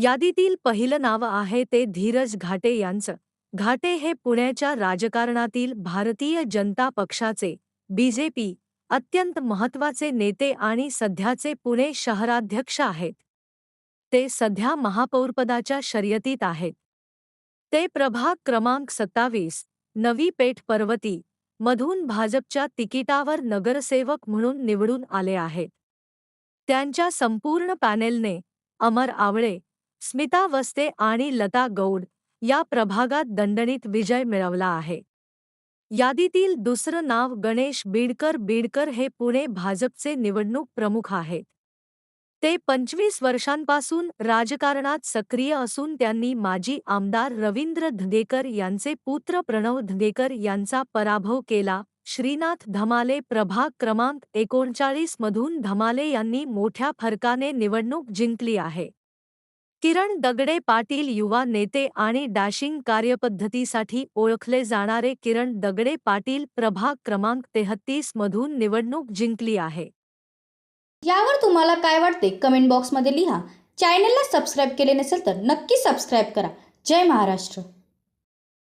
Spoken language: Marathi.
यादीतील पहिलं नाव आहे ते धीरज घाटे यांचं. घाटे हे पुण्याच्या राजकारणातील भारतीय जनता पक्षाचे बीजेपी अत्यंत महत्त्वाचे नेते आणि सध्याचे पुणे शहराध्यक्ष आहेत. ते सध्या महापौरपदाच्या शर्यतीत आहेत. ते प्रभाग क्रमांक सत्तावीस नवी पेठ पर्वती मधून भाजपच्या तिकिटावर नगरसेवक म्हणून निवडून आले आहेत. त्यांच्या संपूर्ण पॅनेलने अमर आवळे स्मिता वस्ते आणि लता गौड या प्रभागात दणदणीत विजय मिळवला आहे. यादीतील दुसरं नाव गणेश बीडकर बीडकर हे पुणे भाजपचे निवडणूक प्रमुख आहेत. ते पंचवीस वर्षांपासून राजकारणात सक्रिय असून त्यांनी माजी आमदार रवींद्र धदेकर यांचे पुत्र प्रणव धदेकर यांचा पराभव केला. श्रीनाथ धमाले प्रभाग क्रमांक एकोणचाळीसमधून धमाले यांनी मोठ्या फरकाने निवडणूक जिंकली आहे. किरण दगडे पाटील युवा नेते आणि डॅशिंग कार्यपद्धतीसाठी ओळखले जाणारे किरण दगडे पाटील प्रभाग क्रमांक तेहत्तीस मधून निवडणूक जिंकली आहे. यावर तुम्हाला काय वाटते? कमेंट बॉक्समध्ये लिहा. चॅनलला सबस्क्राईब केले नसेल तर नक्की सबस्क्राईब करा. जय महाराष्ट्र.